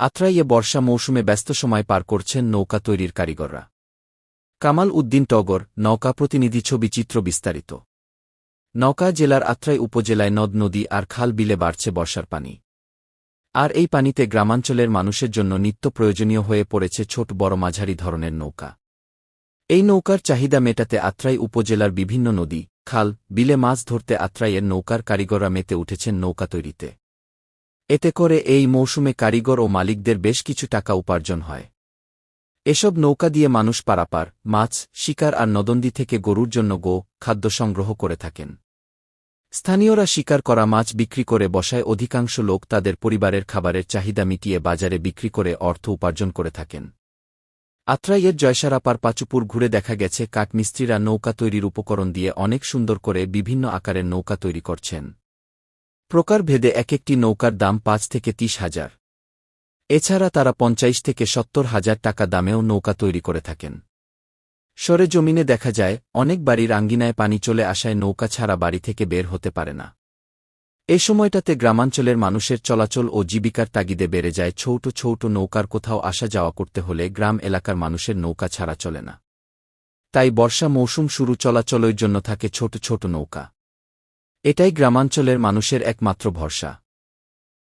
আত্রাইয়ে বর্ষা মৌসুমে ব্যস্ত সময় পার করছেন নৌকা তৈরির কারিগররা। কামাল উদ্দিন টগর, নৌকা প্রতিনিধি ছবি চিত্র বিস্তারিত। নৌকা জেলার আত্রাই উপজেলায় নদ, নদী আর খাল বিলে বাড়ছে বর্ষার পানি। আর এই পানিতে গ্রামাঞ্চলের মানুষের জন্য নিত্য প্রয়োজনীয় হয়ে পড়েছে ছোট বড় মাঝারি ধরনের নৌকা। এই নৌকার চাহিদা মেটাতে আত্রাই উপজেলার বিভিন্ন নদী, খাল, বিলে মাছ ধরতে আত্রাইয়ের নৌকার কারিগররা মেতে উঠেছেন নৌকা তৈরিতে। এতে করে এই মৌসুমে কারিগর ও মালিকদের বেশ কিছু টাকা উপার্জন হয়। এসব নৌকা দিয়ে মানুষ পারাপার, মাছ, শিকার আর নদন্দি থেকে গরুর জন্য গো, খাদ্য সংগ্রহ করে থাকেন। স্থানীয়রা শিকার করা মাছ বিক্রি করে বসায় অধিকাংশ লোক তাদের পরিবারের খাবারের চাহিদা মিটিয়ে বাজারে বিক্রি করে অর্থ উপার্জন করে থাকেন। আত্রাইয়ের জয়সারাপার পাচুপুর ঘুরে দেখা গেছে কাঠমিস্ত্রিরা নৌকা তৈরির উপকরণ দিয়ে অনেক সুন্দর করে বিভিন্ন আকারের নৌকা তৈরি করছেন। প্রকারভেদে এক একটি নৌকার দাম পাঁচ থেকে তিস হাজার। এছাড়া তারা পঞ্চাশ থেকে সত্তর হাজার টাকা দামেও নৌকা তৈরি করে থাকেন। সরে জমিনে দেখা যায়, অনেক বাড়ির আঙ্গিনায় পানি চলে আসায় নৌকা ছাড়া বাড়ি থেকে বের হতে পারে না। এ সময়টাতে গ্রামাঞ্চলের মানুষের চলাচল ও জীবিকার তাগিদে বেড়ে যায় ছোট ছোট নৌকার কোথাও আসা যাওয়া করতে হলে গ্রাম এলাকার মানুষের নৌকা ছাড়া চলে না। তাই বর্ষা মৌসুম শুরু চলাচলের জন্য থাকে ছোট ছোট নৌকা। এটাই গ্রামাঞ্চলের মানুষের একমাত্র ভরসা।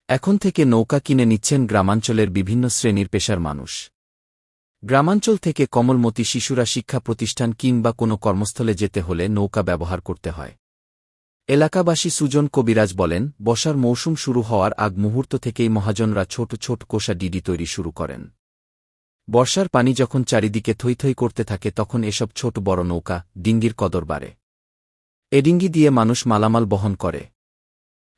এখন থেকে নৌকা কিনে নিচ্ছেন গ্রামাঞ্চলের বিভিন্ন শ্রেণির পেশার মানুষ। গ্রামাঞ্চল থেকে কমলমতি শিশুরা শিক্ষা প্রতিষ্ঠান কিংবা কোনো কর্মস্থলে যেতে হলে নৌকা ব্যবহার করতে হয়। এলাকাবাসী সুজন কবিরাজ বলেন, বসার মৌসুম শুরু হওয়ার আগ মুহূর্ত থেকেই মহাজনরা ছোট ছোট কোষা ডিডি তৈরি শুরু করেন। বর্ষার পানি যখন চারিদিকে থই করতে থাকে তখন এসব ছোট বড় নৌকা ডিঙ্গির কদর বাড়ে। এ ডিঙ্গি দিয়ে মানুষ মালামাল বহন করে।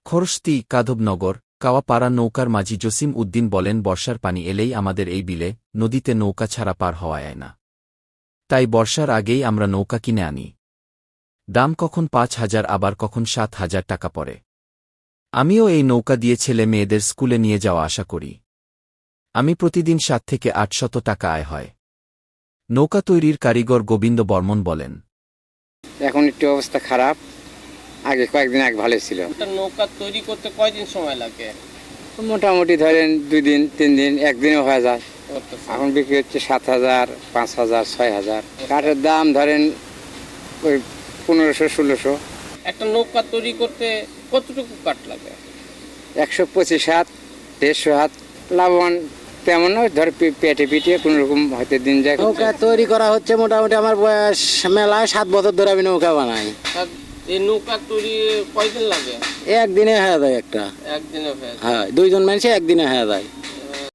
খরস্তি কাধবনগর কাওয়াপাড়া নৌকার মাঝি জসিম উদ্দিন বলেন, বর্ষার পানি এলেই আমাদের এই বিলে নদীতে নৌকা ছাড়া পার হওয়া যায় না। তাই বর্ষার আগেই আমরা নৌকা কিনে আনি। দাম কখন পাঁচ হাজার, আবার কখন সাত হাজার টাকা পড়ে। আমিও এই নৌকা দিয়ে ছেলে মেয়েদের স্কুলে নিয়ে যাওয়া আশা করি। আমি প্রতিদিন সাত থেকে আটশত টাকা আয় হয়। নৌকা তৈরির কারিগর গোবিন্দ বর্মন বলেন এখন একটু অবস্থা খারাপ। আগে কয়েকদিন আগে ভালো ছিল। নৌকা তৈরি করতে কয়দিন সময় লাগে? মোটামুটি ধরেন দুই দিন তিন দিন একদিনও হয়ে যায়। এখন বিক্রি হচ্ছে সাত হাজার পাঁচ হাজার ছয় হাজার। কাঠের দাম ধরেন ওই পনেরোশো ষোলোশো। একটা নৌকা তৈরি করতে কতটুকু কাঠ লাগে? একশো পঁচিশ হাত দেড়শো হাত। লাভবান তেমন নয় ধর পে- পেটে পিটিয়ে কোনো রকম হয়তো দিন যায়। নৌকা তৈরি করা হচ্ছে মোটামুটি আমার বয়স মেলায় সাত বছর ধরে আমি নৌকা বানাই। এই নৌকা তৈরি কয়দিন লাগে? একদিনে হয়ে যায় একটা। একদিনে হ্যাঁ দুইজন মানুষে একদিনে হয়ে যায়।